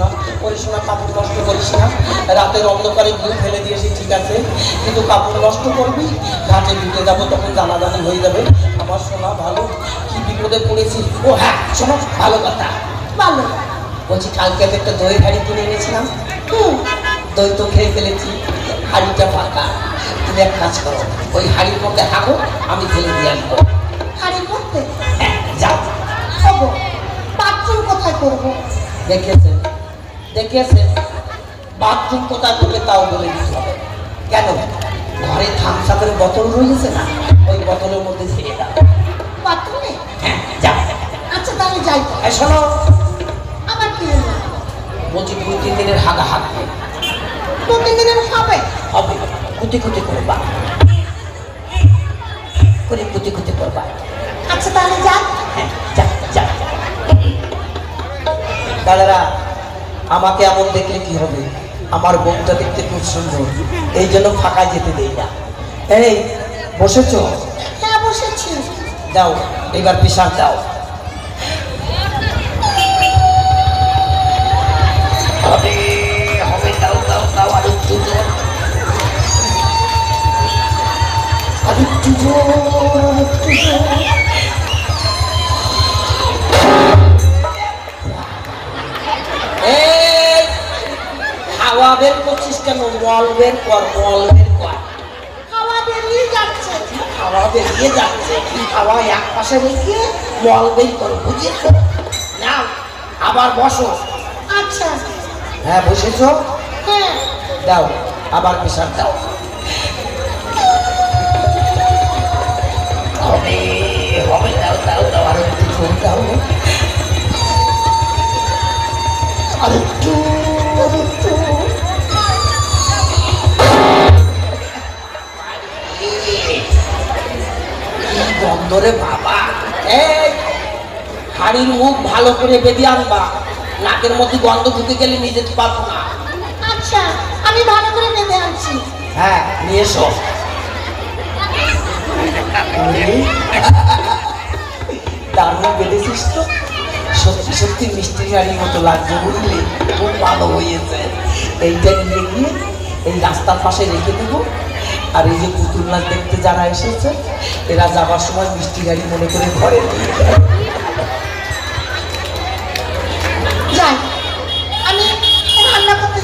শোনা ওরে শোনা কাপড় নষ্ট করিস না। রাতের অন্ধকারে ঘুম ফেলে দিয়েছি ঠিক আছে। কিন্তু কাপড় নষ্ট করবি ঘাটে ঢুকে যাব তখন জানাজানি হয়ে যাবে। আমার শোনা ভালো। কি বিপদে পড়েছি? ও হ্যাঁ শোনো ভালো কথা। ভালো। বলছি কালকে আমি একটা দই হাড়ি কিনে এনেছিলাম। হুম দই তো খেয়ে ফেলেছি। হাড়িটা ফাঁকা। তুমি এক কাজ করো ওই হাড়ির মধ্যে হাগো আমি ফেলে দিয়ে আসব। হাড়ি মধ্যে? হ্যাঁ, যাও। কোথায় করব? দেখেছেন? দেখেছেন বাথরুম কোথায় করবে তাও বলে দিতে হবে। কেন? ঘরে থামসাপের বোতল রয়েছে না? ওই বোতলের মধ্যে ছেড়ে দাও। বাথরুমে? হ্যাঁ যাও। আচ্ছা তাহলে যাই শোনো। আবার কি বলছি দুই তিন দিনের হাগা হাগবে দু তিন দিনের হবে? হবে। কুতি কুতি করবা। করে কুতি কুতি করবা। আচ্ছা তাহলে যাই। হ্যাঁ যা যা দাদারা আমাকে এমন দেখলে কি হবে? আমার বউটা দেখতে খুব সুন্দর। এই জন্য ফাঁকা যেতে দেই না। এই বসেছ? হ্যাঁ বসেছি। যাও এবার পিসার যাও হবে হবে দাও দাও দাও আর একটু আর একটু বের কর মল বের কর বেরিয়ে যাচ্ছে। হাওয়া বেরিয়ে যাচ্ছে হাওয়া? এক পাশে রেখে মল বের করো বুঝেছ নাও আবার বসো। আচ্ছা। হ্যাঁ বসেছ? হ্যাঁ। দাও আবার প্রেশার দাও। হবে হবে দাও দাও দাও আর একটু জোর দাও। আর গন্ধ রে বাবা। এই হাড়ির মুখ ভালো করে বেঁধে আনবা। নাকের মধ্যে গন্ধ ঢুকে গেলে যেতে পারব না। আচ্ছা আমি ভালো করে বেঁধে আনছি। হ্যাঁ নিয়ে এসো। দারুণ বেঁধেছিস তো? সত্যি সত্যি মিষ্টি গাড়ির মতো লাগছে বুঝলি? খুব ভালো হয়েছে। এইটা নিয়ে গিয়ে এই রাস্তার পাশে রেখে দেবো। আর এই যে পুতুল নাচ দেখতে যারা এসেছে এরা যাবার সময় মিষ্টি গাড়ি মনে করে ঘরে যাই আমি রান্না করতে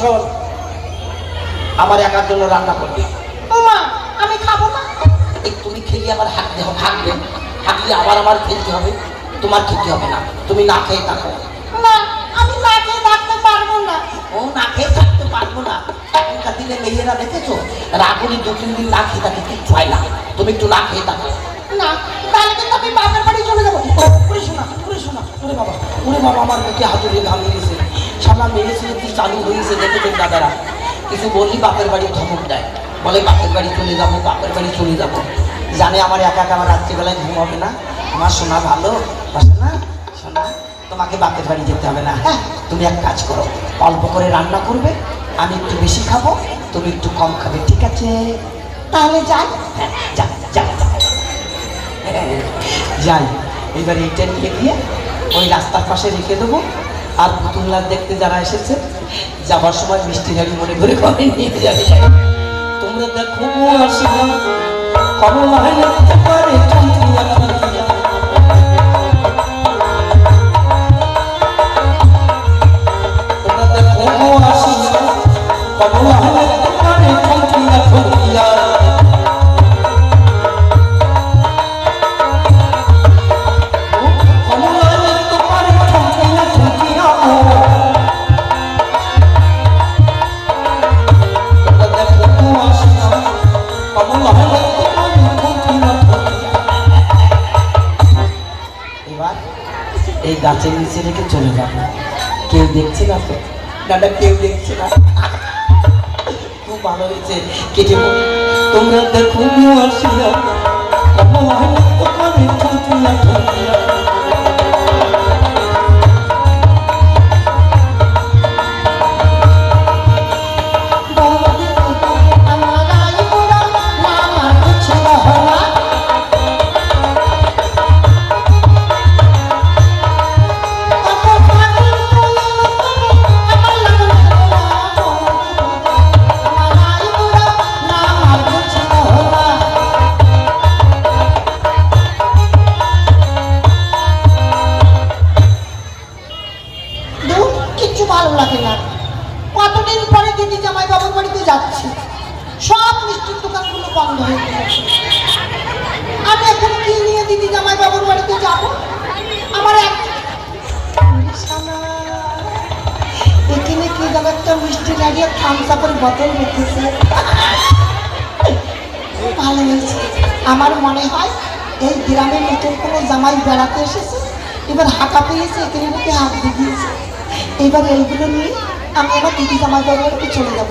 শোন আমার একার জন্য রান্না করবি। ওমা আমি খাব না। তুমি খেলে আবার হাঁকতে হবে হাঁকবে হাঁকলে আবার আমার খেলতে হবে। তোমার খেতে হবে না। তুমি না খেয়ে থাকো। না আমি না খেয়ে থাকতে পারব না। ও না খেয়ে থাকতে পারব না। এখনকার দিনে মেয়েরা দেখেছ? রাগুনি দু তিন দিন না খেয়ে থাকে কিচ্ছু হয় না। তুমি একটু না খেয়ে থাকো। না তাহলে কিন্তু আমি বাপের বাড়ি চলে যাব। ওরে শোনা ওরে শোনা ওরে বাবা ওরে বাবা আমার মুখে হাতুড়ি ঘাম গেছে সামনা মেয়ে ছেলে কি চালু হয়েছে দেখেছেন দাদারা। কিছু বললি বাপের বাড়ি ধমক দেয়। বলে বাপের বাড়ি চলে যাব বাপের বাড়ি চলে যাব। জানে আমার একা একা আমার রাত্রিবেলায় ঘুম হবে না? আমার শোনা ভালো? না তোমাকে বাপের বাড়ি যেতে হবে না হ্যাঁ? তুমি এক কাজ করো, অল্প করে রান্না করবে, আমি একটু বেশি খাব, তুমি একটু কম খাবে, ঠিক আছে? তাহলে যাই। হ্যাঁ যা যা যা। যাই। এবার এইটা নিয়ে গিয়ে ওই রাস্তার পাশে রেখে দেবো। আর পুতুল নাচ দেখতে যারা এসেছে, যাবার সময় মিষ্টি গাড়ি মনে করে ঘরে নিয়ে যাবে। তোমরা দেখো আসিলাম কমলা পারে এই গাছের নিচে রেখে চলে যাব। কেউ দেখছে না তো? দাদা কেউ দেখছে না। ভালো হয়েছে কেটে তোমরা দেখো আসিয়া বন্ধ হয়ে গেছে। আমি এখন কি নিয়ে দিদি জামাই বাবুর বাড়িতে যাব? আমার এক এখানে কি যেন একটা মিষ্টি লাগিয়ে থামস আপের বোতল রেখেছে। ভালো হয়েছে। আমার মনে হয় এই গ্রামে নতুন কোনো জামাই বেড়াতে এসেছে। এবার হাঁটা পেয়েছে, এখানে বুকে হাত দিয়েছে এবার এইগুলো নিয়ে আমি আমার দিদি জামাই বাবুর চলে যাব।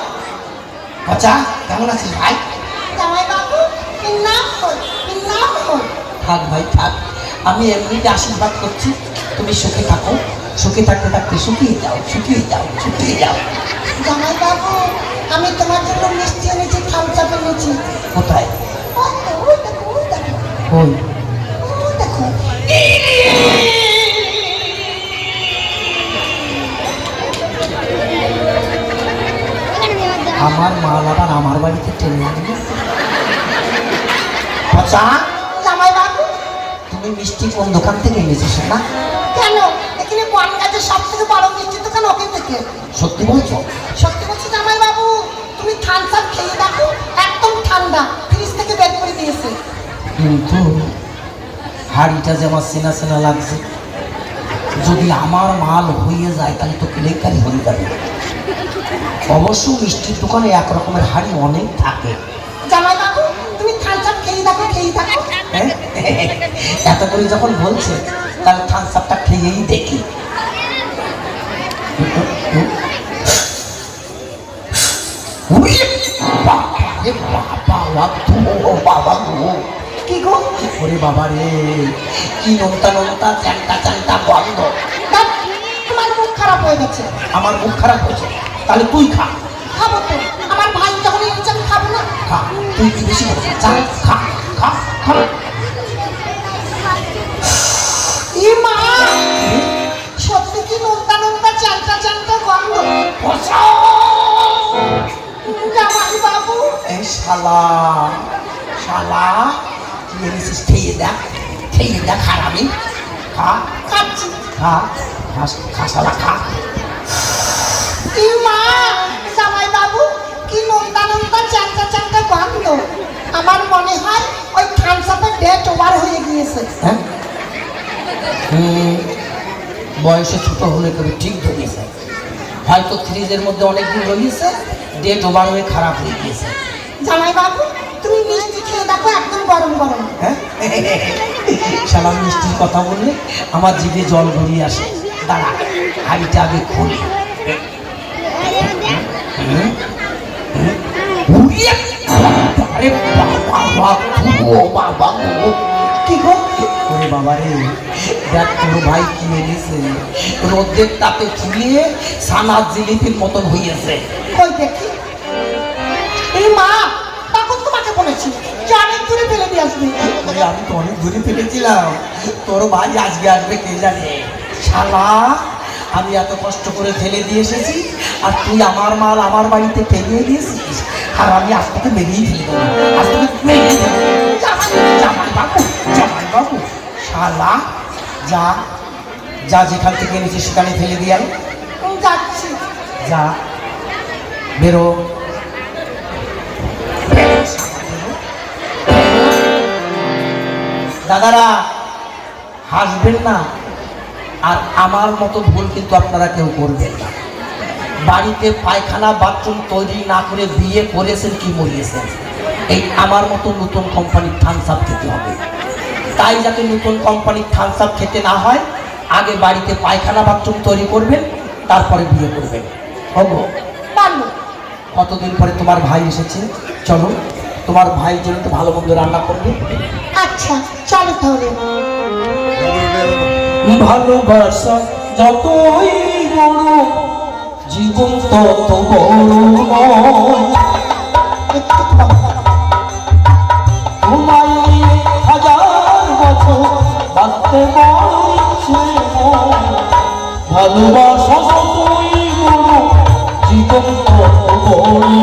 বচা কেমন আছিস ভাই? থাক ভাই থাক। আমি এমনিতে আশীর্বাদ করছি তুমি সুখে থাকো। সুখে থাকতে থাকতে শুকিয়ে যাও শুকিয়ে যাও শুকিয়ে যাও। জামাই বাবু আমি তোমার জন্য মিষ্টি এনেছি থামচা এনেছি। কোথায়? ওই আমার মাল আবার আমার বাড়িতে টেনে আনবে। বচা জামাই বাবু তুমি মিষ্টি কোন দোকান থেকে এনেছিস না? কেন? এখানে বন গাছের সব থেকে বড় মিষ্টি দোকান ওকে থেকে? সত্যি বলছো? সত্যি বলছি জামাই বাবু তুমি থামস আপ খেয়ে দেখো একদম ঠান্ডা ফ্রিজ থেকে বের করে দিয়েছে। কিন্তু হাড়িটা যে আমার চেনা চেনা লাগছে। যদি আমার মাল হয়ে যায় তাহলে তো কেলেঙ্কারি হয়ে যাবে অবশ্য মিষ্টির দোকানে এক রকমের হাড়ি অনেক থাকে জামাই বাবু তুমি থামস আপ খেয়ে দেখো খেয়ে দেখো হ্যাঁ? এত করে যখন বলছে তাহলে থামস আপটা খেয়েই দেখি বাবা ওরে বাবা রে কি নোনতা নোনতা চ্যাংটা চ্যাংটা বন্ধ। আমার তোমার মুখ খারাপ হয়ে গেছে। আমার মুখ খারাপ হয়েছে। তাহলে তুই খা। খাব তো। আমার ভাই যখন খাব না। খা। তুই বেশি করে চা, খা। খাচ্ছি। খা। খা খা খা। ই মা? জামাই বাবু কি নোনতা নোনতা চ্যাংটা চ্যাংটা গন্ধ। আমার মনে হয় ওই থামসাপের ডেট ওভার হয়ে গিয়েছে। হ্যাঁ? বয়সে ছোট হলে তবে ঠিক ধরিয়েছে হয়তো ফ্রিজের মধ্যে অনেক দিন রয়েছে ডেট ওভার হয়ে খারাপ হয়ে গিয়েছে। জামাই বাবু তুমি মিষ্টি খেয়ে দেখো একদম গরম গরম। হ্যাঁ? শালা মিষ্টির কথা বললে আমার জিভে জল গড়িয়ে আসে। দাঁড়া হাড়িটা আগে খুলি? আরে বাবা, তাপে জিলিপির মতন হইয়াছে। বলেছি ফেলে দিয়ে আসবে। ওরে আমি তো অনেক দূরে ফেলেছিলাম তোর ভাই আজকে আসবে কে জানে? শালা আমি এত কষ্ট করে ফেলে দিয়ে এসেছি আর তুই আমার মাল আমার বাড়িতে ফেলিয়ে দিয়েছিস আর আমি আজ থেকে মেরেই ফেলে দেবো। আজ থেকে মেরেই দেবো। জামাই জামাই বাবু জামাই বাবু শালা যা যা যেখান থেকে এনেছিস সেখানে ফেলে দিয়ে আমি যাচ্ছি। যা বেরো। দাদারা হাসবেন না। আর আমার মতো ভুল কিন্তু আপনারা কেউ করবেন না। বাড়িতে পায়খানা বাথরুম তৈরি না করে বিয়ে করেছেন কি মরিয়েছেন? এই আমার মতো নতুন কোম্পানির থামস আপ খেতে হবে। তাই যাতে নতুন কোম্পানির থামস আপ খেতে না হয় আগে বাড়িতে পায়খানা বাথরুম তৈরি করবেন তারপরে বিয়ে করবেন। হব? কতদিন পরে তোমার ভাই এসেছে? চলো তোমার ভাই জন্য তো ভালো মন্দ রান্না করবে। আচ্ছা চলো তাহলে ভালোবাসা যতই বড় জীবন তত ভালোবাসা যতই বড় জীবন তত বড়